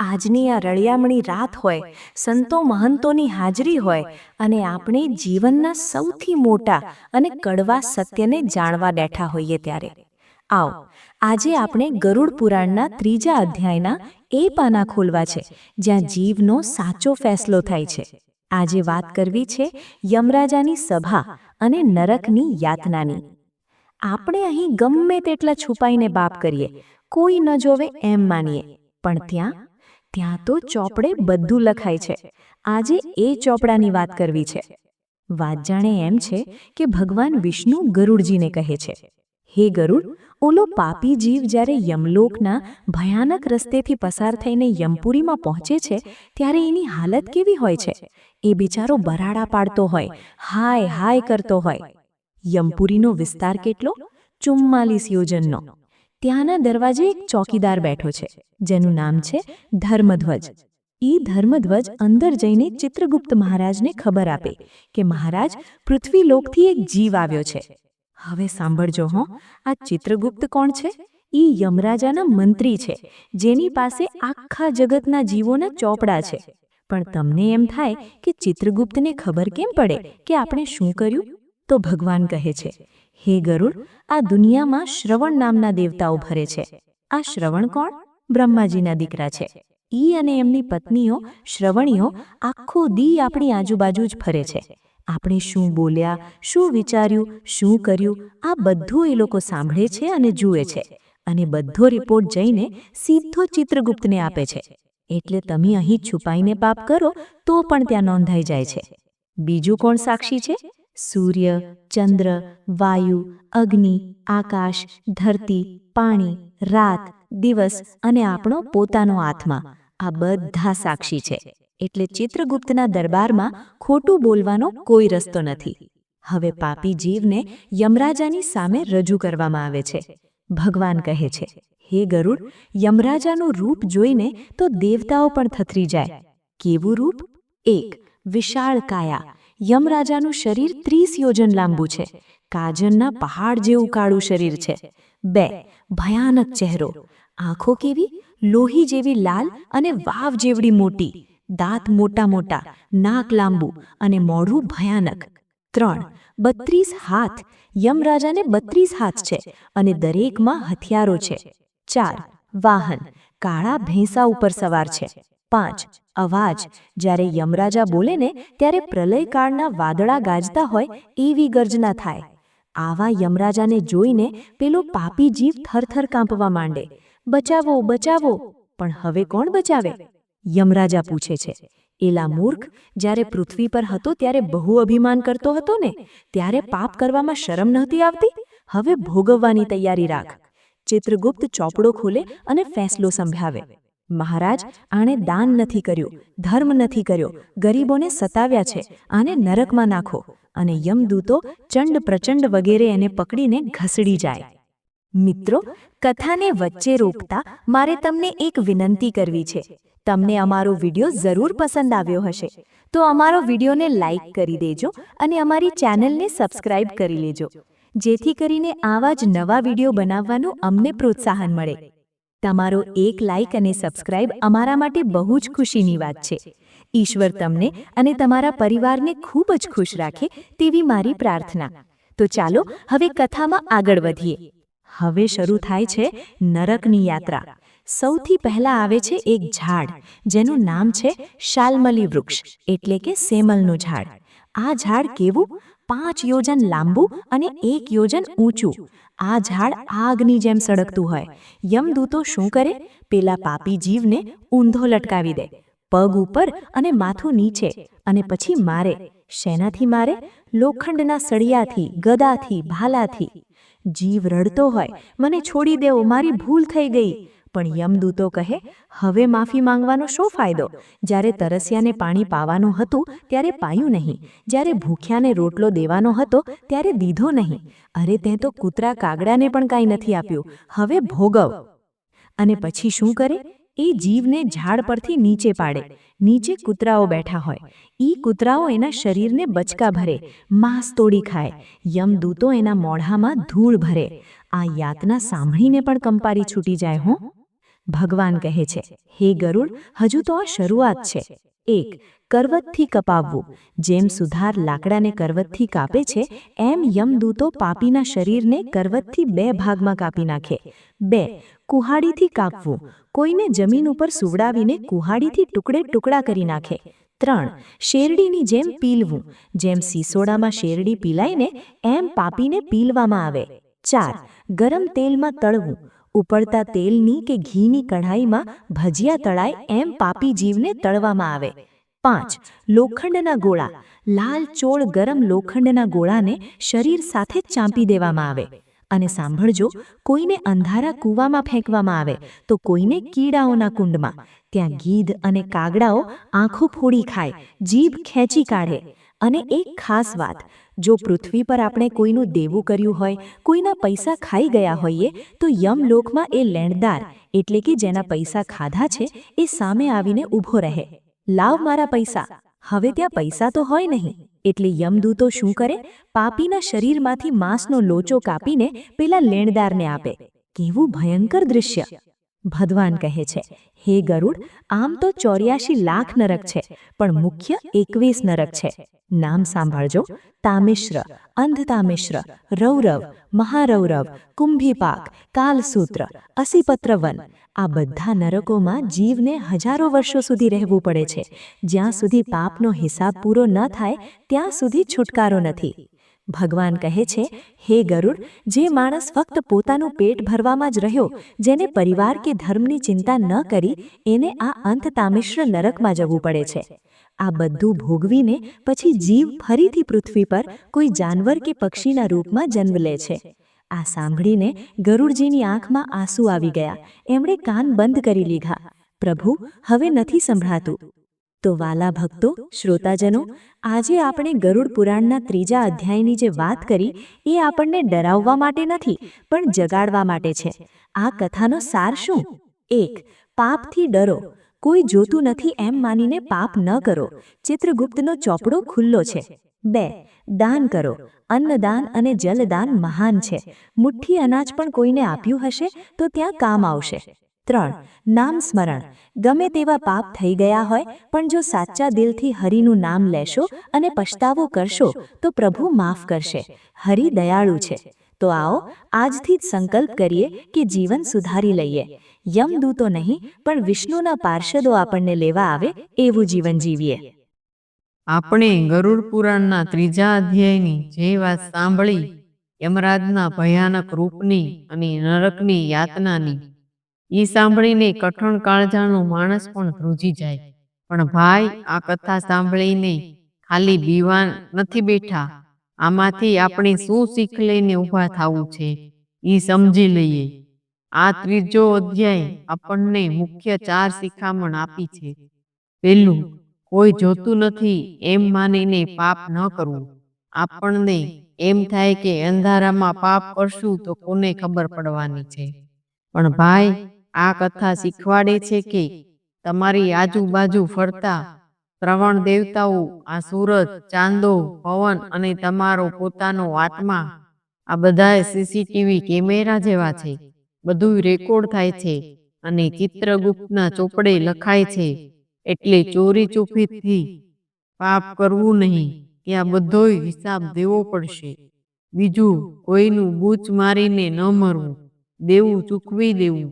આજની આ રળિયામણી રાત હોય, સંતો મહંતોની હાજરી હોય અને આપણે જીવનના સૌથી મોટા અને કડવા સત્યને જાણવા બેઠા હોઈએ ત્યારે. આવો, આજે આપણે ગરુડ પુરાણના ત્રીજા અધ્યાયના એ પાના ખોલવા છે, જ્યાં જીવનો સાચો ફેસલો થાય છે. આજે વાત કરવી છે યમરાજાની સભા અને નરકની યાતનાની. આપણે અહીં ગમે તેટલા છુપાઈને બાપ કરીએ, કોઈ ન જોવે એમ માનીએ, પણ ત્યાં ત્યાં તો ચોપડે બધું લખાય છે. આજે એ ચોપડાની વાત કરવી છે. વાત જાણે એમ છે કે ભગવાન વિષ્ણુ ગરુડજીને કહે છે. હે ગરુડ, ઓલો પાપી જીવ જ્યારે યમલોકના ભયાનક રસ્તેથી પસાર થઈને યમપુરીમાં પહોંચે છે, ત્યારે એની હાલત કેવી હોય છે? એ બિચારો બરાડા પાડતો હોય, હાય હાય કરતો હોય. યમપુરીનો વિસ્તાર કેટલો? ચુમ્માલીસ યોજનનો. ત્યાંના દરવાજે એક ચોકીદાર બેઠો છે, જેનું નામ છે ધર્મધ્વજ. ઈ ધર્મધ્વજ અંદર જઈને ચિત્રગુપ્ત મહારાજને ખબર આપે કે મહારાજ પૃથ્વીલોકથી એક જીવ આવ્યો છે. હવે સાંભળજો હો, આ ચિત્રગુપ્ત કોણ છે? ઈ યમરાજાના મંત્રી છે, જેની પાસે આખા જગતના જીવોના ચોપડા છે. પણ તમને એમ થાય કે ચિત્રગુપ્તને ખબર કેમ પડે કે આપણે શું કર્યું? તો ભગવાન કહે છે હે ગરુડ, આ દુનિયામાં શ્રવણ નામના દેવતાઓ ભરે છે. આ શ્રવણ કોણ? બ્રહ્માજીના દીકરા છે. ઈ અને એમની પત્નીઓ, શ્રવણીઓ, આખો દી આપણી આજુબાજુ જ ફરે છે. આપણે શું બોલ્યા, શું વિચાર્યું, શું કર્યું, આ બધું એ લોકો સાંભળે છે અને જુએ છે. અને બધો રિપોર્ટ જઈને સીધો ચિત્રગુપ્તને આપે છે. એટલે તમે અહીં છુપાઈને પાપ કરો, તો પણ ત્યાં નોંધાઈ જાય છે. બીજું કોણ સાક્ષી છે? સૂર્ય, ચંદ્ર, વાયુ, અગ્નિ, આકાશ, ધરતી, પાણી, રાત, દિવસ અને આપણો પોતાનો આત્મા. આ બધા સાક્ષી છે. એટલે ચિત્રગુપ્તના દરબારમાં ખોટું બોલવાનો કોઈ રસ્તો નથી. હવે પાપી જીવને યમરાજાની સામે રજૂ કરવામાં આવે છે. ભગવાન કહે છે, હે ગરુડ, યમરાજાનું રૂપ જોઈને તો દેવતાઓ પણ થથરી જાય. કેવું રૂપ? એક, વિશાળ કાયા. યમરાજાનું શરીર ત્રીસ યોજન લાંબુ છે. કાજનના પહાડ જેવું કાળું શરીર છે. બે, ભયાનક ચહેરો. આંખો કેવી? લોહી જેવી લાલ અને વાવ જેવડી મોટી. દાંત મોટા મોટા, નાક લાંબુ અને મોઢું ભયાનક. ત્રણ, બત્રીસ હાથ. યમરાજાને બત્રીસ હાથ છે અને દરેકમાં હથિયારો છે. ચાર, વાહન. કાળા ભેંસા ઉપર સવાર છે. પાંચ, અવાજ. જ્યારે યમરાજા બોલે ને, ત્યારે પ્રલયકાળના વાદળા ગાજતા હોય, એવી ગર્જના થાય. આવા યમરાજાને જોઈને પેલો પાપી જીવ થરથર કાંપવા માંડે. બચાવો બચાવો. પણ હવે કોણ બચાવે? યમરાજા પૂછે છે. એલા મૂર્ખ, જ્યારે પૃથ્વી પર હતો, ત્યારે બહુ અભિમાન કરતો હતો ને? ત્યારે પાપ કરવામાં શરમ નહોતી આવતી? હવે ભોગવવાની તૈયારી રાખ. ચિત્રગુપ્ત ચોપડો ખોલે અને ફેંસલો સંભળાવે. મહારાજ આણે દાન નથી કર્યું, ધર્મ નથી કર્યો, ગરીબોને સતાવ્યા છે, આને નરકમાં નાખો અને યમદૂતો ચંડ પ્રચંડ વગેરે એને પકડીને ઘસડી જાય. મિત્રો, કથાને વચ્ચે રોકતા મારે તમને એક વિનંતી કરવી છે. તમને અમારો વિડિયો જરૂર પસંદ આવ્યો હશે. તો અમારો વિડીયોને લાઇક કરી દેજો અને અમારી ચેનલને સબસ્ક્રાઇબ કરી લેજો. જેથી કરીને આવા જ નવા વીડિયો બનાવવાનું અમને પ્રોત્સાહન મળે. તમારો એક લાઇક અને સબસ્ક્રાઇબ અમારા માટે બહુ જ ખુશીની વાત છે. ઈશ્વર તમને અને તમારા પરિવારને ખૂબ જ ખુશ રાખે તેવી મારી પ્રાર્થના. તો ચાલો હવે કથામાં આગળ વધીએ. હવે શરૂ થાય છે નરકની યાત્રા. સૌથી પહેલા આવે છે એક ઝાડ, જેનું નામ છે શાલમલી વૃક્ષ, એટલે કે સેમલનું ઝાડ. આ ઝાડ કેવું? પાંચ યોજન લાંબુ અને એક યોજન ઊંચું. આ ઝાડ આગની જેમ સળગતું હોય. યમદૂતો શું કરે? પેલા પાપી જીવને ઊંધો લટકાવી દે. પગ ઉપર અને માથું નીચે અને પછી મારે. શેનાથી મારે? લોખંડના સળિયાથી, ગદાથી, ભાલાથી. જીવ રડતો હોય. મને છોડી દેવો, મારી ભૂલ થઈ ગઈ. પણ યમદૂતો કહે, હવે માફી માંગવાનો શો ફાયદો? જ્યારે તરસ્યાને પાણી પાવાનું હતું, ત્યારે પાયું નહીં. જ્યારે ભૂખ્યાને રોટલો દેવાનો હતો, ત્યારે દીધો નહીં. અરે, તે તો કૂતરા કાગડાને પણ કાંઈ નથી આપ્યું. હવે ભોગવ. અને પછી શું કરે? એ જીવને ઝાડ પરથી નીચે પાડે. નીચે કૂતરાઓ બેઠા હોય. ઈ કૂતરાઓ એના શરીરને બચકા ભરે, માંસ તોડી ખાય. યમદૂતો એના મોઢામાં ધૂળ ભરે. આ યાતના સાંભળીને પણ કંપારી છૂટી જાય, હો. ભગવાન કહે છે, હે ગરુડ, હજુ તો આ શરૂઆત છે. એક, કરવતથી કપાવવું. જેમ સુધાર લાકડાને કરવતથી કાપે છે, એમ યમદૂતો પાપીના શરીરને કરવતથી બે ભાગમાં કાપી નાખે. બે, કુહાડીથી કાપવું. કોઈને જમીન ઉપર સુવડાવીને કુહાડીથી ટુકડે ટુકડા કરી નાખે. ત્રણ, શેરડીની જેમ પીલવું. જેમ સીસોડામાં શેરડી પીલાઈને, એમ પાપીને પીલવામાં આવે. ચાર, ગરમ તેલમાં તળવું. ઉપડતા તેલની કે ઘીની કઢાઈમાં ભજીયા તળાય એમ પાપી જીવને તળવામાં આવે. પાંચ, લોખંડના ગોળા. લાલ ચોળ ગરમ લોખંડના ગોળાને શરીર સાથે ચાંપી દેવામાં આવે. અને સાંભળજો, કોઈને અંધારા કૂવામાં ફેંકવામાં આવે, તો કોઈને કીડાઓના કુંડમાં. ત્યાં ગીધ અને કાગડાઓ આંખો ફોડી ખાય, જીભ ખેંચી કાઢે. અને એક ખાસ વાત જો પૃથ્વી પર આપણે કોઈનું દેવું કર્યું હોય, કોઈના પૈસા ખાઈ ગયા હોઈએ, તો યમલોકમાં એ લેણદાર, એટલે કે જેના પૈસા ખાધા છે, એ સામે આવીને ઊભો રહે. લાવ મારા પૈસા. હવે ત્યાં પૈસા તો હોય નહીં. એટલે યમદૂતો શું કરે? પાપીના શરીરમાંથી માંસનો લોચો કાપીને પેલા લેણદારને આપે. કેવું ભયંકર દૃશ્ય ભગવાન કહે છે, હે ગરુડ, આમ તો ચોર્યાશી લાખ નરક છે, પણ મુખ્ય એકવીસ નરક છે. નામ સાંભળજો, તામિશ્ર, અંધતામિશ્ર, રૌરવ, મહારૌરવ, કુંભીપાક, કાલસૂત્ર, અસીપત્રવન, આ બધા નરકોમાં જીવને હજારો વર્ષો સુધી રહેવું પડે છે. જ્યાં સુધી પાપનો હિસાબ પૂરો ન થાય, ત્યાં સુધી છુટકારો નથી. ભગવાન કહે છે, હે ગરુડ, જે માણસ ફક્ત પોતાનું પેટ ભરવામાં જ રહ્યો, જેને પરિવાર કે ધર્મની ચિંતા ન કરી, એને આ અંત તામિશ્ર નરકમાં જવું પડે છે. આ બધું ભોગવીને પછી જીવ ફરીથી પૃથ્વી પર કોઈ જાનવર કે પક્ષીના રૂપમાં જન્મ લે છે. આ સાંભળીને ગરુડજીની આંખમાં આંસુ આવી ગયા. એમણે કાન બંધ કરી લીધા. પ્રભુ, હવે નથી સંભળાતું. તો વાલા ભક્તો, શ્રોતાજનો, આજે આપણે ગરુડ પુરાણના ત્રીજા અધ્યાયની જે વાત કરી, એ આપણને ડરાવવા માટે નથી, પણ જગાડવા માટે છે. આ કથાનો સાર શું? એક, પાપથી ડરો. કોઈ જોતું નથી એમ માનીને પાપ ન કરો. ચિત્રગુપ્તનો ચોપડો ખુલ્લો છે. બે, દાન કરો. અન્નદાન અને જલદાન મહાન છે. મુઠ્ઠી અનાજ પણ કોઈને આપ્યું હશે તો ત્યાં કામ આવશે. ત્રણ, નામ સ્મરણ. ગમે તેવા પાપ થઈ ગયા હોય, પણ જો સાચા દિલથી હરિનું નામ લેશો અને પછતાવો કરશો, તો પ્રભુ માફ કરશે. હરિ દયાળુ છે. તો આવો, આજથી જ સંકલ્પ કરીએ કે જીવન સુધારી લઈએ. યમદૂતો નહીં, પણ વિષ્ણુના પાર્ષદો આપણને લેવા આવે એવું જીવન જીવીએ. આપણે ગરુડ પુરાણના ત્રીજા અધ્યાયની જે વાત સાંભળી, યમરાજના ભયાનક રૂપની અને નરકની યાતનાની એ સાંભળીને કઠણ કાળજાનો માણસ પણ ધ્રુજી જાય. પણ ભાઈ, આ કથા સાંભળીને ખાલી બીવાન નથી બેઠા. આમાંથી આપણે શું શીખ લઈને ઊભા થવું છે? એ સમજી લઈએ. આ ત્રીજો અધ્યાય આપણને મુખ્ય ચાર શિખામણ આપી છે. પહેલું કોઈ જોતું નથી એમ માનીને પાપ ન કરવું. આપણને એમ થાય કે અંધારામાં પાપ કરશું તો કોને ખબર પડવાની છે? પણ ભાઈ આ કથા શીખવાડે છે કે તમારી આજુબાજુ ફરતા શ્રવણ દેવતાઓ, આ સૂરજ, ચાંદો, પવન અને તમારો પોતાનો આત્મા, આ બધા સીસીટીવી કેમેરા જેવા છે. બધું રેકોર્ડ થાય છે અને ચિત્રગુપ્તના ચોપડે લખાય છે એટલે ચોરી ચૂપીથી પાપ કરવું નહીં, કે આ બધોય હિસાબ દેવો પડશે. બીજું, કોઈનું બૂચ મારીને ન મરવું, દેવું ચૂકવી દેવું.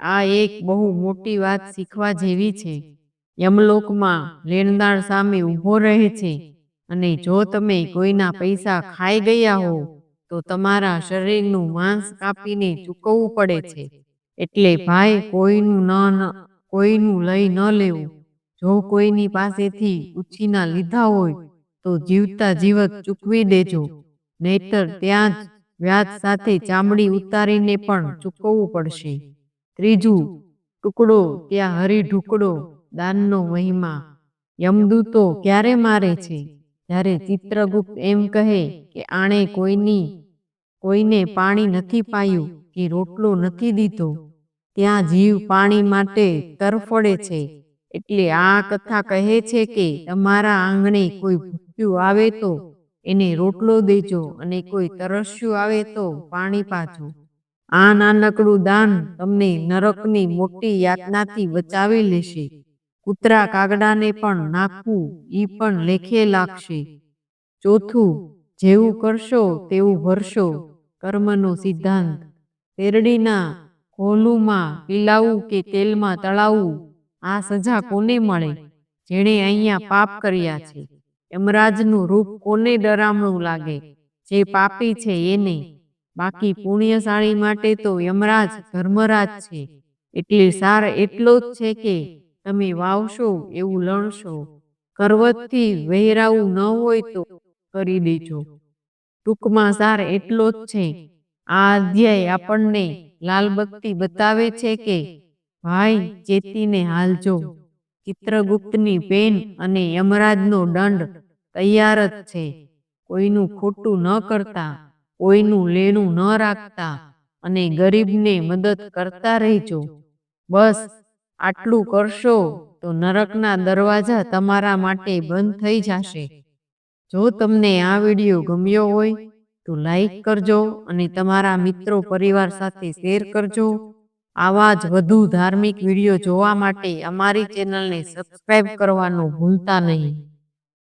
આ એક બહુ મોટી વાત શીખવા જેવી છે. યમલોકમાં લેણદાર સામે ઊભો રહે છે અને જો તમે કોઈના પૈસા ખાઈ ગયા હો, તો તમારા શરીરનું માંસ કાપીને ચૂકવવું પડે છે. એટલે ભાઈ, કોઈનું ન કોઈનું લઈ ન લેવું. જો કોઈની પાસેથી ઉછીના લીધા હોય, તો જીવતા જીવત ચૂકવી દેજો. નહીતર ત્યાં જ વ્યાજ સાથે ચામડી ઉતારીને પણ ચૂકવવું પડશે. ત્રીજું ટુકડો ત્યાં હરી ઢુકડો દાનનો મહિમા. યમદૂતો ક્યારે મારે છે? જ્યારે ચિત્રગુપ્ત એમ કહે કે આણે કોઈની કોઈને પાણી નથી પાયું કે રોટલો નથી દીધો. ત્યાં જીવ પાણી માટે તરફડે છે. એટલે આ કથા કહે છે કે તમારા આંગણે કોઈ ભૂખ્યું આવે તો એને રોટલો દેજો અને કોઈ તરસ્યું આવે તો પાણી પાજો. આ નાનકડું દાન તમને નરકની મોટી યાતનાથી બચાવી લેશે. કૂતરા કાગડાને પણ નાખવું ઈ પણ લેખે લાગશે. ચોથું, જેવું કરશો તેવું ભરશો, કર્મનો સિદ્ધાંત. શેરડીના કોલુમાં પીલાવું કે તેલમાં તળાવવું આ સજા કોને મળે? જેણે અહીંયા પાપ કર્યા છે. યમરાજનું રૂપ કોને ડરામણું લાગે? જે પાપી છે એને બાકી પુણ્યશાળી માટે તો યમરાજ ધર્મરાજ છે. એટલે સાર એટલો જ છે કે તમે વાવશો, એવું લણશો. કરવતથી વહેરાવું ન હોય તો કરી દેજો. ટૂંકમાં સાર એટલો જ છે. આ અધ્યાય આપણને લાલબત્તી બતાવે છે કે ભાઈ ચેતીને હાલજો. ચિત્રગુપ્તની પેન અને યમરાજનો દંડ તૈયાર જ છે. કોઈનું ખોટું ન કરતા. કોઈનું લેણું ન રાખતા અને ગરીબને મદદ કરતા રહેજો. બસ, આટલું કરશો તો નરકના દરવાજા તમારા માટે બંધ થઈ જશે. જો તમને આ વીડિયો ગમ્યો હોય તો લાઈક કરજો અને તમારા મિત્રો પરિવાર સાથે શેર કરજો. આવા જ વધુ ધાર્મિક વીડિયો જોવા માટે અમારી ચેનલને સબસ્ક્રાઇબ કરવાનું ભૂલતા નહીં.